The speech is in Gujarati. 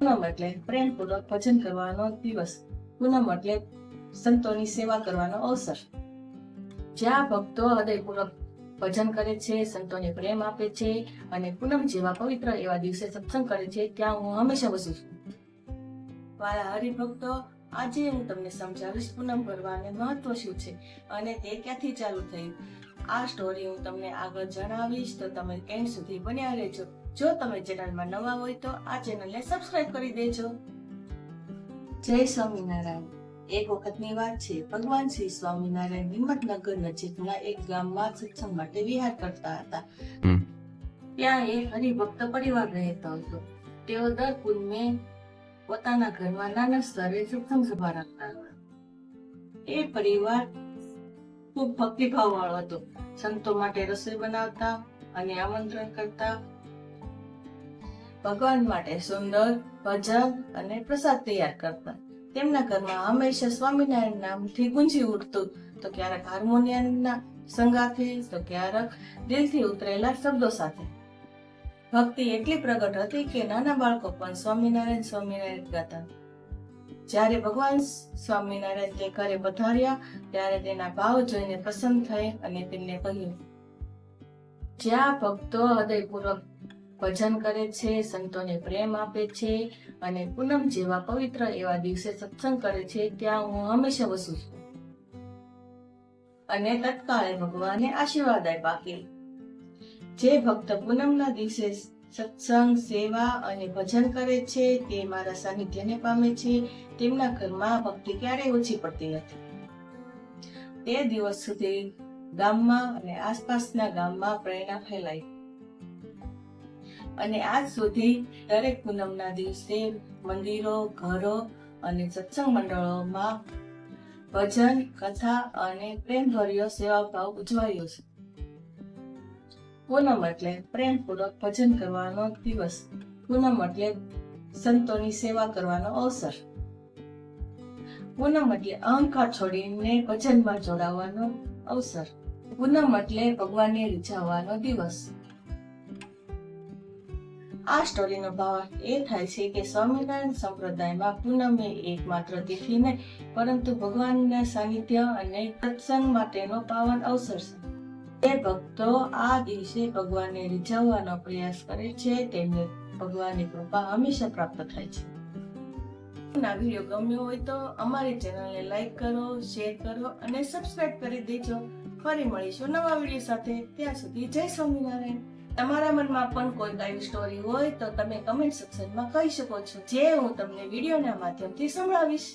પૂનમ એટલે પ્રેમપૂર્વક ભજન કરવાનો દિવસ. પૂનમ એટલે સંતોની સેવા કરવાનો અવસર. જ્યાં ભક્તો હૃદયપૂર્વક ભજન કરે છે, સંતોને પ્રેમ આપે છે અને પૂનમ જેવા પવિત્ર એવા દિવસે સત્સંગ કરે છે, ત્યાં હું હંમેશા વસું છું. મારા હરિભક્તો, આજે હું તમને સમજાવીશ પૂનમ ભરવાને મહત્વ શું છે અને તે ક્યાંથી ચાલુ થયું? આ સ્ટોરી હું તમને આગળ જણાવીશ, તો તમે એન્ડ સુધી બન્યા રહેજો. જો તમે ચેનલમાં નવા હોય તો આ ચેનલને સબસ્ક્રાઇબ કરી દેજો. જય સ્વામિનારાયણ. એક વખતની વાત છે ભગવાન શ્રી સ્વામિનારાયણ હિંમતનગર નજીકના એક ગામમાં સત્સંગ માટે વિહાર કરતા હતા. ત્યાં એક હરિભક્ત પરિવાર રહેતો હતો. તેઓ દર પૂનમે પોતાના ઘરમાં નાના સ્તરે સત્સંગ સભા રાખતા હતા. એ પરિવાર ખૂબ ભક્તિભાવ વાળો હતો. સંતો માટે રસોઈ બનાવતા અને આમંત્રણ કરતા ભગવાન માટે સુંદર, ભજન અને પ્રસાદ તૈયાર કરતા. તેમના ઘરમાં હંમેશા સ્વામિનારાયણ નામથી ગુંજી ઉઠતું. તો ક્યારેક હાર્મોનિયમના સંગાથે, તો ક્યારેક દિલથી ઉતરેલા શબ્દો સાથે. ભક્તિ એટલી પ્રગટ હતી કે નાના બાળકો પણ સ્વામિનારાયણ સ્વામિનારાયણ ગાતા. જ્યારે ભગવાન સ્વામિનારાયણ તે ઘરે પધાર્યા, ત્યારે તેના ભાવ જોઈને પ્રસન્ન થઈ અને તેમને કહ્યું, જ્યાં ભક્તો હૃદયપૂર્વક ભજન કરે છે, સંતોને પ્રેમ આપે છે અને પૂનમ જેવા પવિત્ર એવા દિવસે સત્સંગ કરે છે, ત્યાં હું હંમેશા વસું છું. અને તત્કાળે ભગવાને આશીર્વાદ આપ્યા કે જે ભક્ત પૂનમના દિવસે સત્સંગ, સેવા અને ભજન કરે છે, તે મારા સાનિધ્યને પામે છે, તેમના ઘરમાં ભક્તિ ક્યારેય ઓછી પડતી નથી. તે દિવસ સુધી ગામમાં અને આસપાસના ગામમાં પ્રેરણા ફેલાઈ અને આજ સુધી દરેક પૂનમના દિવસે મંદિરો, ઘરો અને સત્સંગ મંડળોમાં ભજન, કથા અને પ્રેમભર્યો સેવાભાવ ઉજવાયો છે. પૂનમ એટલે પ્રેમપૂર્વક ભજન કરવાનો દિવસ. પૂનમ એટલે સંતોની સેવા કરવાનો અવસર. પૂનમ એટલે અહંકાર છોડીને ભજનમાં જોડાવાનો અવસર. પૂનમ એટલે ભગવાનને રીઝાવવાનો દિવસ. આ સ્ટોરીનો ભાવ એ થાય છે કે સ્વામિનારાયણ સંપ્રદાયમાં પૂનમ એકમાત્ર તિથિ નહીં, પરંતુ ભગવાનના સાનિધ્ય અને સત્સંગ માટેનો પાવન અવસર છે. જે ભક્તો આ દિવસે ભગવાનને રીઝવવાનો પ્રયાસ કરે છે, તેમને ભગવાનની કૃપા હંમેશા પ્રાપ્ત થાય છે. આ વીડિયો ગમ્યો હોય તો અમારી ચેનલને લાઈક કરો, શેર કરો અને સબસ્ક્રાઇબ કરી દેજો. ફરી મળીશું નવા વીડિયો સાથે. ત્યાં સુધી જય સ્વામિનારાયણ. તમારા મનમાં પણ કોઈ આવી સ્ટોરી હોય તો તમે કમેન્ટ સેક્શનમાં કહી શકો છો. જે હું તમને વિડીયોના માધ્યમથી સંભળાવીશ.